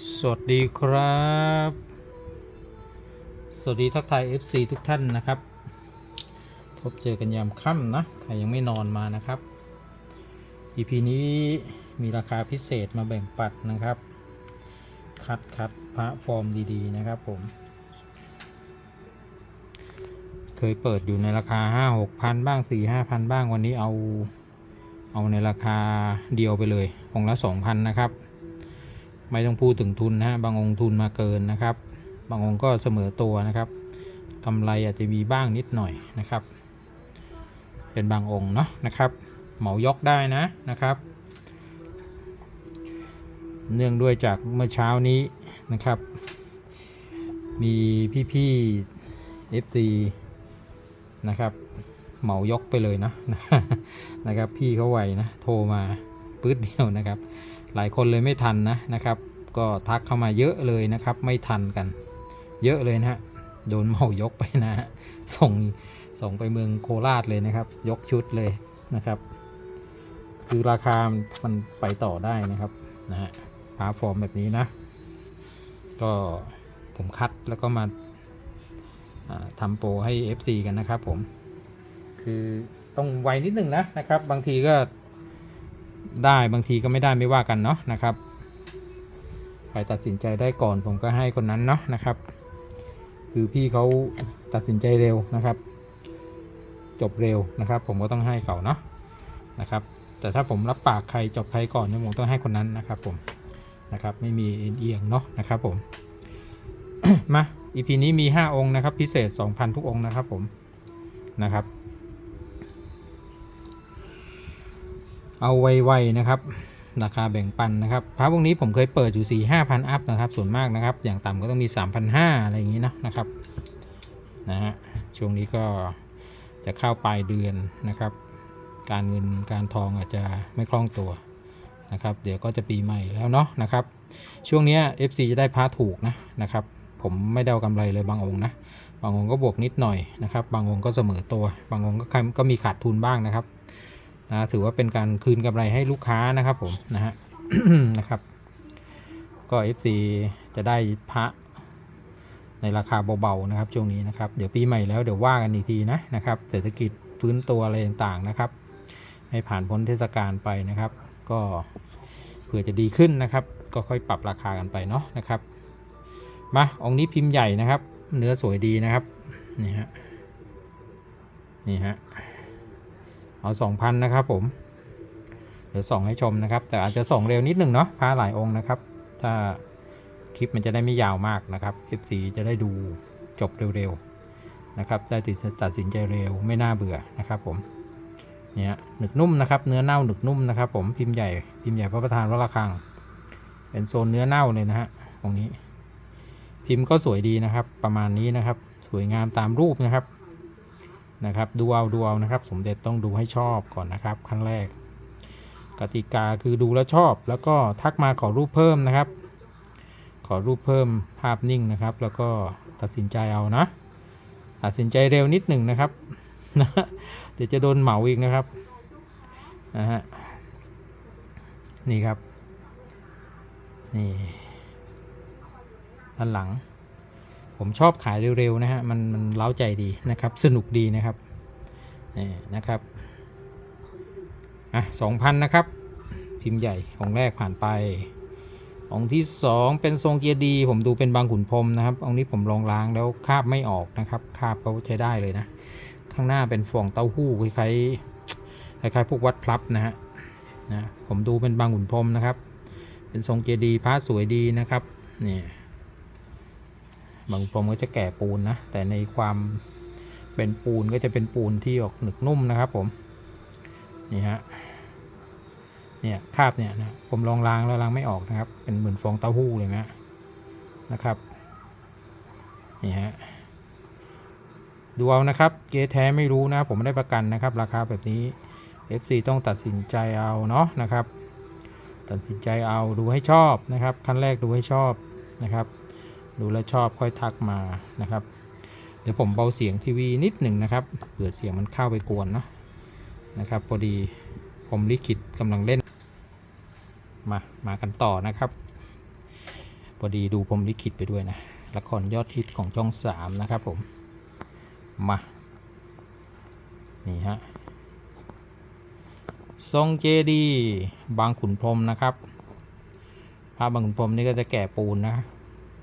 สวัสดีครับ สวัสดีทักทาย FC ทุกท่านนะครับ พบเจอกันยามค่ำนะใครยังไม่นอนมานะครับ EP นี้มีราคาพิเศษมาแบ่งปัดนะครับ คัดคัดพระฟอร์มดีๆนะครับผม เคยเปิดอยู่ในราคา 5 6พันบ้าง 4 5พันบ้างวันนี้เอา เอาในราคาเดียวไปเลยองละ 2,000 นะครับ ไม่ต้องพูดถึงทุนนะฮะบางองค์ทุนมาเกินนะครับ บางองค์ก็เสมอตัวนะครับกำไรอาจจะมีบ้างนิดหน่อยนะครับ เป็นบางองค์เนาะนะครับ เหมายกได้นะนะครับ เนื่องด้วยจากเมื่อเช้านี้นะครับ มีพี่ๆ FC นะครับเหมายกไปเลยนะนะครับ พี่เขาไหวนะ โทรมาปื๊ดเดียวนะครับ หลายคนเลยไม่ทันนะนะครับ ก็ทักเข้ามาเยอะเลยนะครับ ไม่ทันกัน เยอะเลยนะฮะโดนเมายกไปนะฮะส่งส่งไปเมืองโคราชเลยนะครับ ยกชุดเลยนะครับ คือราคามันไปต่อได้นะครับนะฮะพาฟอร์มแบบนี้นะ ก็ผมคัดแล้วก็มาอ่าทำโปรให้ FC กันนะครับผม คือต้องไวนิดหนึ่งนะนะครับ บางทีก็ได้บางทีก็ไม่ได้ไม่ว่ากันเนาะนะครับ ใครตัดสินใจได้ก่อนผมก็ให้คนนั้นเนาะนะครับ คือพี่เขาตัดสินใจเร็วนะครับ จบเร็วนะครับ ผมก็ต้องให้เขาเนาะนะครับ แต่ถ้าผมรับปากใครจบใครก่อนเนี่ยผมต้องให้คนนั้นนะครับ ผมนะครับไม่มีเอียงเนาะนะครับ ผมมา EP นี้มี 5 องค์นะครับ พิเศษ 2,000 ทุกองค์นะครับ ผมนะครับ เอาไวๆนะครับ ราคาแบ่งปันนะครับพระพวกนี้ผมเคยเปิดอยู่4 5 0 0 0อัพนะครับ ส่วนมากนะครับ อย่างต่ำก็ต้องมี 3,500อะไรอย่างนี้นะนะครับนะฮะช่วงนี้ก็จะเข้าปลายเดือนนะครับ การเงินการทองอาจจะไม่คล่องตัวนะครับ เดี๋ยวก็จะปีใหม่แล้วเนาะนะครับ ช่วงนี้ FC จะได้พระถูกนะนะครับ ผมไม่ได้เอากำไรเลยบางองค์นะบางองค์ก็บวกนิดหน่อยนะครับ บางองค์ก็เสมอตัว บางองค์ก็ก็มีขาดทุนบ้างนะครับ นะถือว่าเป็นการคืนกำไรให้ลูกค้านะครับผมนะฮะนะครับ ก็ FC จะได้พระในราคาเบาๆนะครับช่วงนี้นะครับเดี๋ยวปีใหม่แล้วเดี๋ยวว่ากันอีกทีนะนะครับ เศรษฐกิจฟื้นตัวอะไรต่างๆนะครับ ให้ผ่านพ้นเทศกาลไปนะครับ ก็เผื่อจะดีขึ้นนะครับ ก็ค่อยปรับราคากันไปเนาะนะครับมาองค์นี้พิมพ์ใหญ่นะครับ เนื้อสวยดีนะครับนี่ฮะนี่ฮะ เอาสองพันนะครับผม เดี๋ยวส่องให้ชมนะครับ แต่อาจจะส่งเร็วนิดหนึ่งเนาะพาหลายองค์นะครับ ถ้าคลิปมันจะได้ไม่ยาวมากนะครับ FC จะได้ดูจบเร็วๆนะครับ ได้ติดตัดสินใจเร็วไม่น่าเบื่อนะครับผม เนี่ยหนึกนุ่มนะครับ เนื้อเน่าหนึกนุ่มนะครับ ผมพิมพ์ใหญ่พิมพ์ใหญ่พระประธานวัดระฆัง เป็นโซนเนื้อเน่าเลยนะฮะตรงนี้ พิมพ์ก็สวยดีนะครับ ประมาณนี้นะครับ สวยงามตามรูปนะครับ นะครับดูเอาดูเอานะครับ สมเด็จต้องดูให้ชอบก่อนนะครับขั้นแรก กติกาคือดูแล้วชอบ แล้วก็ทักมาขอรูปเพิ่มนะครับ ขอรูปเพิ่มภาพนิ่งนะครับ แล้วก็ตัดสินใจเอานะ ตัดสินใจเร็วนิดหนึ่งนะครับนะเดี๋ยวจะโดนเหมาอีกนะครับนะฮะนี่ครับ นี่ด้านหลัง ผมชอบขายเร็วๆนะฮะมันมันเล้าใจดีนะครับ สนุกดีนะครับนี่นะครับอะสองพันนะครับ พิมพ์ใหญ่องค์แรกผ่านไปองค์ที่สองเป็นทรงเกียดี ผมดูเป็นบางขุนพรมนะครับองค์นี้ผมลองล้างแล้วคาบไม่ออกนะครับคาบเขาใช้ได้เลยนะ ข้างหน้าเป็นฟองเต้าหู้คล้ายๆคล้ายๆพวกวัดพลับนะฮะนะผมดูเป็นบางขุนพรมนะครับ เป็นทรงเกียดีพระสวยดีนะครับนี่ บางพรมก็จะแก่ปูนนะ แต่ในความเป็นปูนก็จะเป็นปูนที่ออกหนึกนุ่มนะครับผม นี่ฮะ เนี่ยคาบเนี่ยนะ ผมลองล้างแล้วล้างไม่ออกนะครับ เป็นเหมือนฟองเต้าหู้เลยนะนะครับ นี่ฮะ ดูเอานะครับ เกแท้ไม่รู้นะ ผมไม่ได้ประกันนะครับ ราคาแบบนี้ FC ต้องตัดสินใจเอาเนาะนะครับ ตัดสินใจเอาดูให้ชอบนะครับ ขั้นแรกดูให้ชอบนะครับ ดูแลชอบค่อยทักมานะครับ เดี๋ยวผมเบาเสียงทีวีนิดหนึ่งนะครับเผื่อเสียงมันเข้าไปกวนเนะนะครับพอดีผมลิขิตกำลังเล่น มามากันต่อนะครับพอดีดูผมลิขิตไปด้วยนะละครยอดฮิตของช่องสามนะครับผมมานี่ฮะทรงเจดีย์บางขุนพรมนะครับพระบางขุนพรมนี่ก็จะแก่ปูนนะ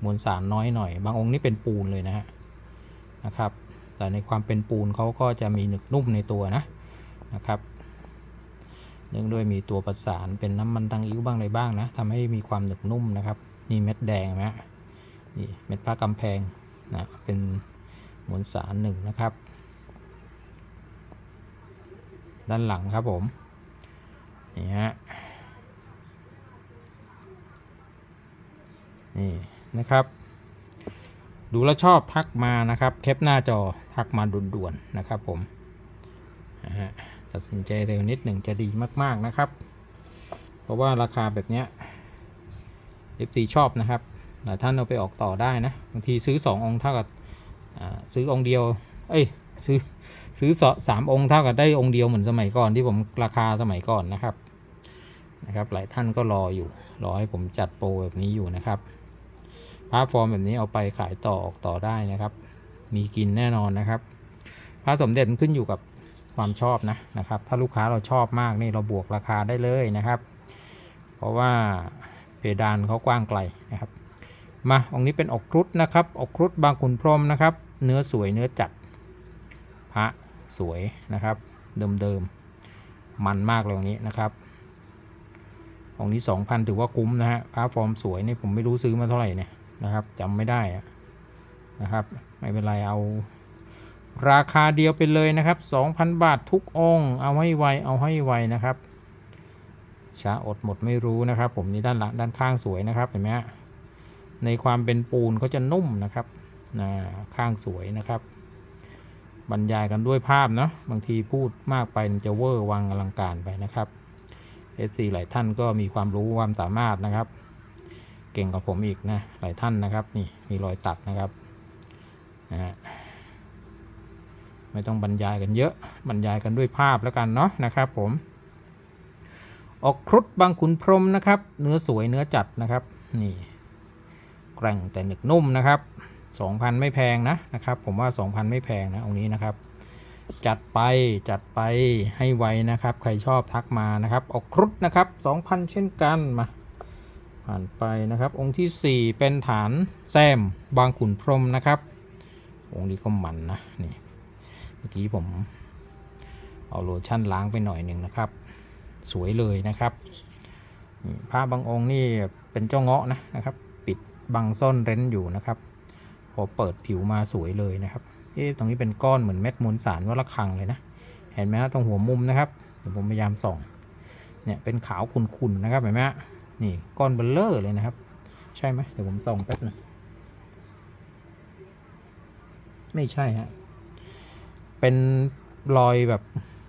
มวลสารน้อยหน่อย บางองค์นี่เป็นปูนเลยนะฮะนะครับ แต่ในความเป็นปูนเขาก็จะมีหนึกนุ่มในตัวนะนะครับเนื่องด้วยมีตัวประสานเป็นน้ำมันตังอิ้วบ้างอะไรบ้างนะทำให้มีความหนึบนุ่มนะครับนี่เม็ดแดงนะนี่เม็ดผ้ากำแพงนะเป็นมวลสารหนึ่งนะครับ ด้านหลังครับผมนี่ฮะนี่ นะครับ ดูแลชอบทักมานะครับแคปหน้าจอทักมาด่วนๆนะครับผมตัดสินใจเร็วนิดหนึ่งจะดีมากๆนะครับ เพราะว่าราคาแบบเนี้ย FT ชอบนะครับหลายท่านเอาไปออกต่อได้นะบางทีซื้อ 2 องค์เท่ากับซื้อองค์เดียว เอ้ยซื้อซื้อสอสามองค์เท่ากับได้องค์เดียวเหมือนสมัยก่อนที่ผมราคาสมัยก่อนนะครับนะครับ หลายท่านก็รออยู่รอให้ผมจัดโปรแบบนี้อยู่นะครับ พระฟอร์มแบบนี้เอาไปขายต่อออกต่อได้นะครับ มีกินแน่นอนนะครับพระสมเด็จมันขึ้นอยู่กับความชอบนะนะครับ ถ้าลูกค้าเราชอบมากนี่เราบวกราคาได้เลยนะครับ เพราะว่าเพดานเขากว้างไกลนะครับ มาองค์นี้เป็นอกครุฑนะครับอกครุฑบางขุนพรมนะครับ เนื้อสวยเนื้อจัดพระสวยนะครับ เดิมๆมันมากเลยองนี้นะครับองนี้ 2,000 ถือว่าคุ้มนะฮะพระฟอร์มสวยนี่ผมไม่รู้ซื้อมาเท่าไหร่เนี่ย นะครับจำไม่ได้นะครับ ไม่เป็นไรเอา ราคาเดียวไปเลยนะครับ 2,000 บาททุกองเอาให้ไวเอาให้ไวนะครับช้าอดหมดไม่รู้นะครับ ผมนี่ด้านหลังด้านข้างสวยนะครับเห็นไหมในความเป็นปูนเขาจะนุ่มนะครับนะข้างสวยนะครับ บรรยายกันด้วยภาพเนาะบางทีพูดมากไปมันจะเวอร์วังอลังการไปนะครับ FC หลายท่านก็มีความรู้ความสามารถนะครับ เก่งกว่าผมอีกนะ หลายท่านนะครับ นี่มีรอยตัดนะครับนะฮะไม่ต้องบรรยายกันเยอะบรรยายกันด้วยภาพแล้วกันเนาะนะครับผม ออกครุฑบางขุนพรมนะครับ เนื้อสวยเนื้อจัดนะครับ นี่แกร่งแต่หนึกนุ่มนะครับ2,000 ไม่แพงนะนะครับ ผมว่า 2,000 ไม่แพงนะองค์นี้นะครับ จัดไปจัดไปให้ไวนะครับ ใครชอบทักมานะครับ ออกครุฑนะครับ 2,000 เช่นกันมา ผ่านไปนะครับ องค์ทีสี่ 4 เป็นฐานแซมบางขุนพรมนะครับ องค์นี้ก็มันนะนี่เมื่อกี้ผมเอาโลชั่นล้างไปหน่อยหนึ่งนะครับ สวยเลยนะครับผ้าบางองค์นี่เป็นเจ้าเงาะนะนะครับ ปิดบังซ่อนเร้นอยู่นะครับ พอเปิดผิวมาสวยเลยนะครับเอ๊ะตรงนี้เป็นก้อนเหมือนเม็ดมวลสารวัละคังเลยนะ เห็นไหมฮะตรงหัวมุมนะครับเดี๋ยวผมพยายามส่องเนี่ยเป็นขาวขุ่นๆนะครับเห็นไหมฮะ นี่ก้อนเบลเลอร์เลยนะครับ ใช่ไหมเดี๋ยวผมส่องแป๊บนึงไม่ใช่ฮะเป็นรอยแบบ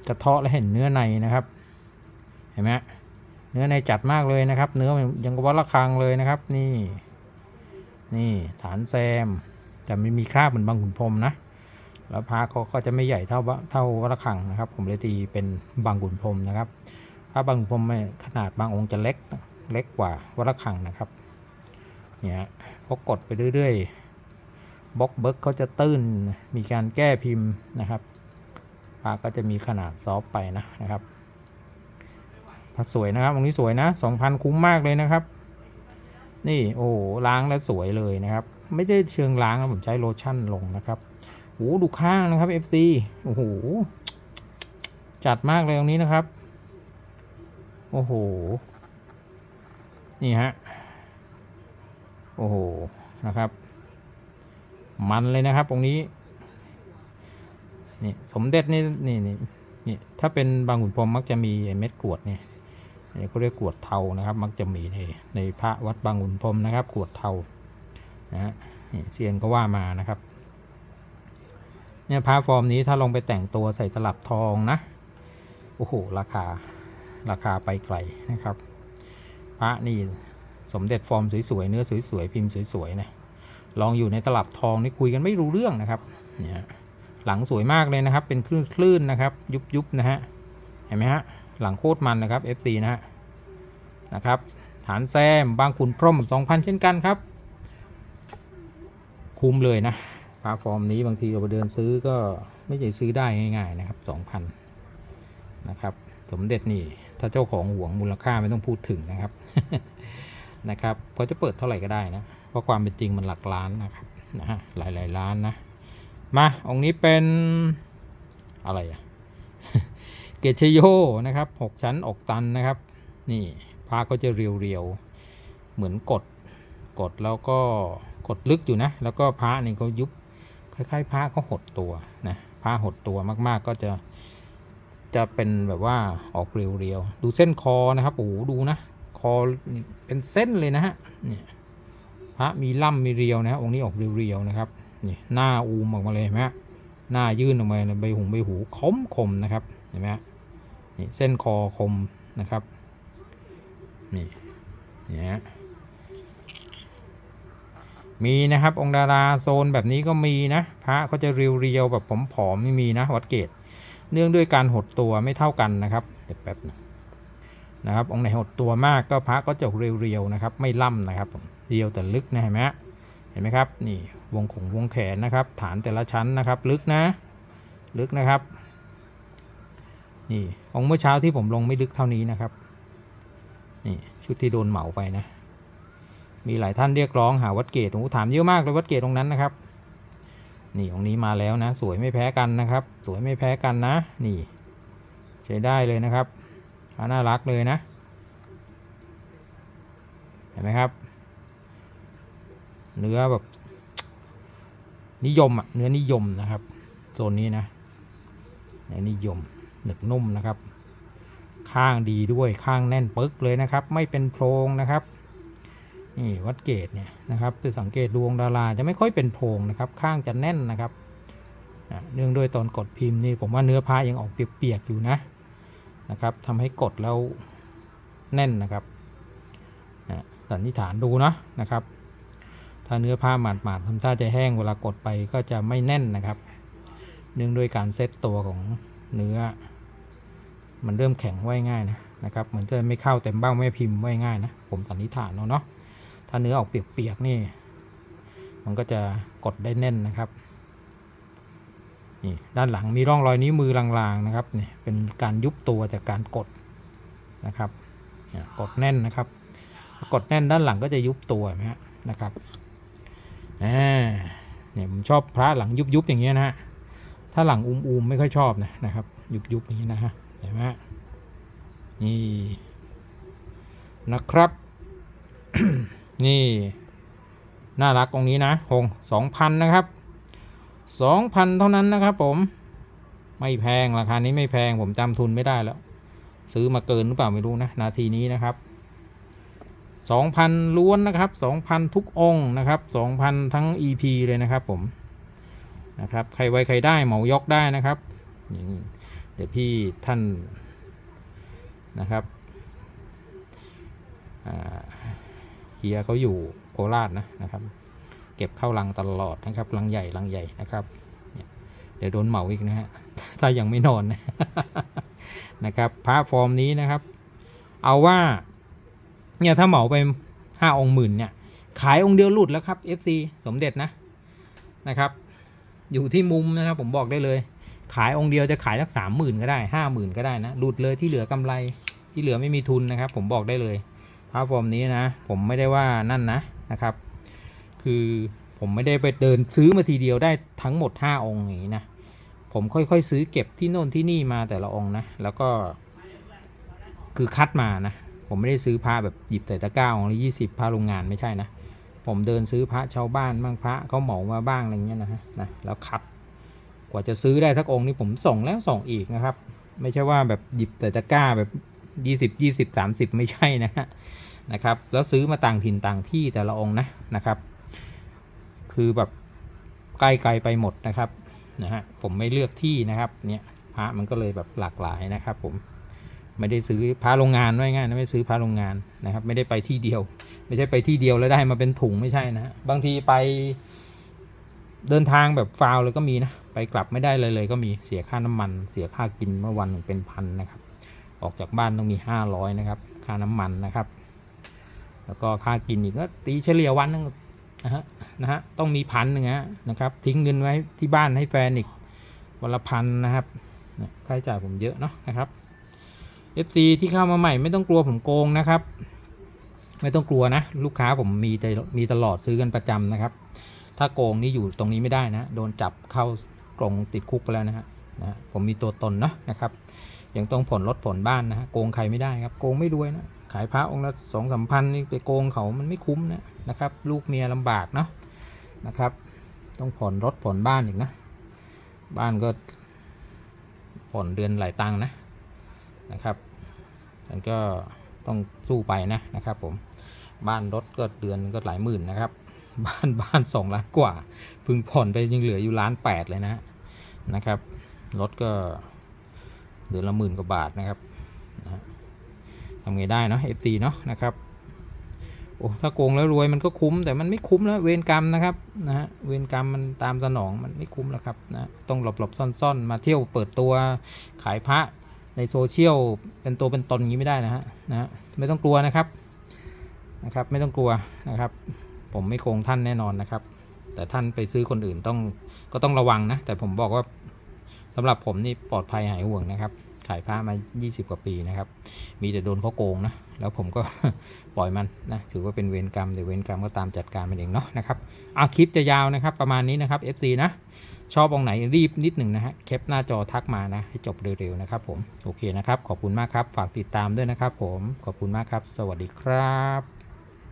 กระเทาะและเห็นเนื้อในนะครับ เห็นไหมเนื้อในจัดมากเลยนะครับ เนื้อยังกวัดระฆังเลยนะครับ นี่ นี่ฐานแซมแต่ไม่มีคราบเหมือนบางขุนพรมนะแล้วพระเขาก็จะไม่ใหญ่เท่าวัดเท่าวัดระฆังนะครับ ผมเลยตีเป็นบางขุนพรมนะครับพระบางขุนพรมขนาดบางองค์จะเล็ก เล็กกว่าวัดระฆังนะครับเนี่ยพอกดไปเรื่อยๆบล็อกเบิร์กเขาจะตื้นมีการแก้พิมพ์นะครับปาก็จะมีขนาดซอฟไปนะนะครับพระสวยนะครับตรงนี้สวยนะ2,000คุ้มมากเลยนะครับ นี่โอ้ล้างแล้วสวยเลยนะครับ ไม่ได้เชิงล้างผมใช้โลชั่นลงนะครับโอ้ดูข้างนะครับ FC โอ้โหจัดมากเลยตรงนี้นะครับ โอ้โห นี่ฮะ โอ้โห นะครับ มันเลยนะครับตรงนี้ นี่สมเด็จนี่นี่นี่นี่ถ้าเป็นบางขุนพรมมักจะมีเม็ดกวดเนี่ยนี่เขาเรียกกวดเทานะครับ มักจะมีในในพระวัดบางขุนพรมนะครับ กวดเทานะฮะนี่เซียนก็ว่ามานะครับ เนี่ยพระฟอร์มนี้ถ้าลงไปแต่งตัวใส่ตลับทองนะ โอ้โห ราคา ราคาไปไกลนะครับ พระนี่สมเด็จฟอร์มสวยๆเนื้อสวยๆพิมพ์สวยๆนะลองอยู่ในตลับทองนี่คุยกันไม่รู้เรื่องนะครับเนี่ยหลังสวยมากเลยนะครับ เป็นคลื่นคลื่นนะครับ ยุบยุบนะฮะเห็นไหมฮะหลังโคตรมันนะครับ FC นะฮะนะครับ ฐานแซมบางขุนพรม2,000 เช่นกันครับ คุ้มเลยนะพระฟอร์มนี้บางทีเราไปเดินซื้อก็ไม่ใช่ซื้อได้ง่าย ๆ นะครับสองพันนะครับ สมเด็จนี่ ถ้าเจ้าของห่วงมูลค่าไม่ต้องพูดถึงนะครับนะครับเขาจะเปิดเท่าไหร่ก็ได้นะเพราะความเป็นจริงมันหลักล้านนะครับนะฮะหลายๆล้านนะมาองค์นี้เป็นอะไรอะเกชโยนะครับหกชั้นอกตันนะครับ นี่พระก็จะเรียวๆเหมือนกดกดแล้วก็กดลึกอยู่นะ แล้วก็พระนี่เขายุบคล้ายๆพระเขาหดตัวนะพระหดตัวมากๆก็จะ จะเป็นแบบว่าออกเรียวๆ ดูเส้นคอนะครับ โอ้โห ดูนะ คอเป็นเส้นเลยนะฮะ เนี่ยพระมีล่ำมีเรียวนะ องค์นี้ออกเรียวๆนะครับ นี่หน้าอูมออกมาเลยเห็นไหมหน้ายื่นออกมาเลยใบหูใบหูคมคมนะครับ เห็นไหมฮะนี่เส้นคอคมนะครับ นี่เนี่ยฮะมีนะครับองค์ดาราโซนแบบนี้ก็มีนะ พระเขาจะเรียวๆแบบผอมๆไม่มีนะ วัดเกต เนื่องด้วยการหดตัวไม่เท่ากันนะครับเดี๋ยวแป๊บนึงนะครับองค์ไหนหดตัวมากก็พระก็จะเรียวๆนะครับ ไม่ล่ำนะครับเรียวแต่ลึกนะเห็นไหมเห็นไหมครับนี่วงของวงแขนนะครับ ฐานแต่ละชั้นนะครับ ลึกนะลึกนะครับนี่องค์เมื่อเช้าที่ผมลงไม่ลึกเท่านี้นะครับนี่ชุดที่โดนเหมาไปนะ มีหลายท่านเรียกร้องหาวัดเกตโอ้ถามเยอะมากเลยวัดเกตตรงนั้นนะครับ นี่ของนี้มาแล้วนะ สวยไม่แพ้กันนะครับ สวยไม่แพ้กันนะ นี่ ใช้ได้เลยนะครับน่ารักเลยนะ เห็นไหมครับ เนื้อแบบ นิยมอะเนื้อนิยมนะครับโซนนี้นะเนื้อนิยมหนึกนุ่มนะครับ ข้างดีด้วยข้างแน่นปึ๊กเลยนะครับ ไม่เป็นโพรงนะครับ นี่วัดเกตเนี่ยนะครับจะสังเกตดวงดาราจะไม่ค่อยเป็นโพรงนะครับ ข้างจะแน่นนะครับเนื่องด้วยตอนกดพิมพ์นี่ผมว่าเนื้อผ้ายังออกเปียกๆอยู่นะนะครับทำให้กดแล้วแน่นนะครับอะสันนิษฐานดูเนาะนะครับ ถ้าเนื้อผ้าหมาดๆทำท่าจะแห้งเวลากดไปก็จะไม่แน่นนะครับ เนื่องด้วยการเซตตัวของเนื้อ มันเริ่มแข็งไว้ง่ายนะนะครับเหมือนจะไม่เข้าเต็มเบ้าไม่พิมพ์ไว้ง่ายนะผมสันนิษฐานเอาเนาะ ถ้าเนื้อออกเปียกๆนี่ มันก็จะกดได้แน่นนะครับนี่ด้านหลังมีร่องรอยนิ้วมือลางๆนะครับนี่เป็นการยุบตัวจากการกดนะครับกดแน่นนะครับ กดแน่นด้านหลังก็จะยุบตัวนไหมฮะนะครับอ่าเนี่ยผมชอบพระหลังยุบๆอย่างเงี้ยนะฮะถ้าหลังอุ้มๆไม่ค่อยชอบนะนะครับ ยุบๆอย่างเงี้ยนะฮะเห็นไหมฮะนี่นะครับ นี่ น่ารักองนี้นะหงสองพันนะครับสองพันเท่านั้นนะครับผม ไม่แพงราคานี้ไม่แพงผมจำทุนไม่ได้แล้ว ซื้อมาเกินหรือเปล่าไม่รู้นะ นาทีนี้นะครับสองพันล้วนนะครับสองพันทุกองนะครับสองพันทั้ง EP เลยนะครับผมนะครับใครไวใครได้เหมายกได้นะครับอย่างนี้เดี๋ยวพี่ท่านนะครับอ่า เฮียเขาอยู่โคราชนะนะครับ เก็บเข้าลังตลอดนะครับลังใหญ่ลังใหญ่นะครับเดี๋ยวโดนเหมาอีกนะฮะถ้ายังไม่นอนนะนะครับพระฟอร์มนี้นะครับ เอาว่าเนี่ยถ้าเหมาไปห้าองค์หมื่นเนี่ยขายองค์เดียวหลุดแล้วครับ FC สมเด็จนะนะครับ อยู่ที่มุมนะครับ ผมบอกได้เลย ขายองค์เดียวจะขายสักสามหมื่นก็ได้ห้าหมื่นก็ได้นะหลุดเลยที่เหลือกำไรที่เหลือไม่มีทุนนะครับ ผมบอกได้เลย พระฟอร์มนี้นะ ผมไม่ได้ว่านั่นนะนะครับ คือผมไม่ได้ไปเดินซื้อมาทีเดียวได้ทั้งหมด 5 องค์อย่างนี้นะ ผมค่อยๆซื้อเก็บที่โน่นที่นี่มาแต่ละองค์นะ แล้วก็คือคัดมานะ ผมไม่ได้ซื้อพระแบบหยิบใส่ตะกร้าองค์ละยี่สิบพระโรงงานไม่ใช่นะ ผมเดินซื้อพระชาวบ้านบ้างพระเขาเหมามาบ้างอะไรเงี้ยนะฮะนะแล้วคัดกว่าจะซื้อได้สักองค์นี่ผมส่งแล้วส่งอีกนะครับ ไม่ใช่ว่าแบบหยิบใส่ตะกร้าแบบ ยี่สิบยี่สิบสามสิบไม่ใช่นะฮะนะครับ แล้วซื้อมาต่างถิ่นต่างที่แต่ละองค์นะนะครับ คือแบบใกล้ไกลไปหมดนะครับนะฮะผมไม่เลือกที่นะครับเนี่ยพระมันก็เลยแบบหลากหลายนะครับ ผมไม่ได้ซื้อพระโรงงานไว้ง่ายนะไม่ซื้อพระโรงงานนะครับ ไม่ได้ไปที่เดียว ไม่ใช่ไปที่เดียวแล้วได้มาเป็นถุงไม่ใช่นะฮะบางทีไปเดินทางแบบฟาวเลยก็มีนะ ไปกลับไม่ได้เลยเลยก็มีเสียค่าน้ำมัน เสียค่ากินเมื่อวันหนึ่งเป็นพันนะครับ ออกจากบ้านต้องมีห้าร้อยนะครับ ค่าน้ำมันนะครับ แล้วก็ค่ากินอีกก็ตีเฉลี่ยวันนึงนะฮะนะฮะต้องมีพันหนึ่งนะครับ ทิ้งเงินไว้ที่บ้านให้แฟนอีกวันละพันนะครับค่าใช้จ่ายผมเยอะเนาะนะครับ FC ที่เข้ามาใหม่ไม่ต้องกลัวผมโกงนะครับ ไม่ต้องกลัวนะ ลูกค้าผมมีแต่มีตลอดซื้อกันประจำนะครับ ถ้าโกงนี่อยู่ตรงนี้ไม่ได้นะ โดนจับเข้ากรงติดคุกไปแล้วนะฮะนะฮะผมมีตัวตนเนาะนะครับ ยังต้องผ่อนรถผ่อนบ้านนะฮะโกงใครไม่ได้ครับ โกงไม่รวยนะ ขายพระองค์ละสองสามพันนี่ไปโกงเขามันไม่คุ้มนะนะครับ ลูกเมียลำบากเนาะนะครับ ต้องผ่อนรถผ่อนบ้านอีกนะ บ้านก็ผ่อนเดือนหลายตังค์นะนะครับมันก็ต้องสู้ไปนะนะครับ ผมบ้านรถก็เดือนก็หลายหมื่นนะครับ บ้านบ้านสองล้านกว่า พึงผ่อนไปยังเหลืออยู่ล้านแปดเลยนะนะครับรถก็ เดือนละหมื่นกว่าบาทนะครับนะทำไงได้เนาะ FT เนาะนะครับโอ้ถ้าโกงแล้วรวยมันก็คุ้มแต่มันไม่คุ้มแล้วเวรกรรมนะครับนะฮะเวรกรรมมันตามสนองมันไม่คุ้มแล้วครับนะต้องหลบหลบซ่อนซ่อนๆ มาเที่ยวเปิดตัวขายพระในโซเชียลเป็นตัวเป็นตนอย่างนี้ไม่ได้นะฮะนะฮะไม่ต้องกลัวนะครับนะครับ ไม่ต้องกลัวนะครับ ผมไม่โกงท่านแน่นอนนะครับ แต่ท่านไปซื้อคนอื่นต้องก็ต้องระวังนะแต่ผมบอกว่า สำหรับผมนี่ปลอดภัยหายห่วงนะครับ ขายผ้ามา 20 กว่าปีนะครับ มีแต่โดนเขาโกงนะ แล้วผมก็ปล่อยมันนะ ถือว่าเป็นเวรกรรมเดี๋ยวเวรกรรมก็ตามจัดการมันเองเนาะนะครับเอาคลิปจะยาวนะครับ ประมาณนี้นะครับ FC นะ ชอบองไหนรีบนิดหนึ่งนะฮะแคปหน้าจอทักมานะ ให้จบเร็วๆนะครับผมโอเคนะครับ ขอบคุณมากครับ ฝากติดตามด้วยนะครับ ผมขอบคุณมากครับ สวัสดีครับ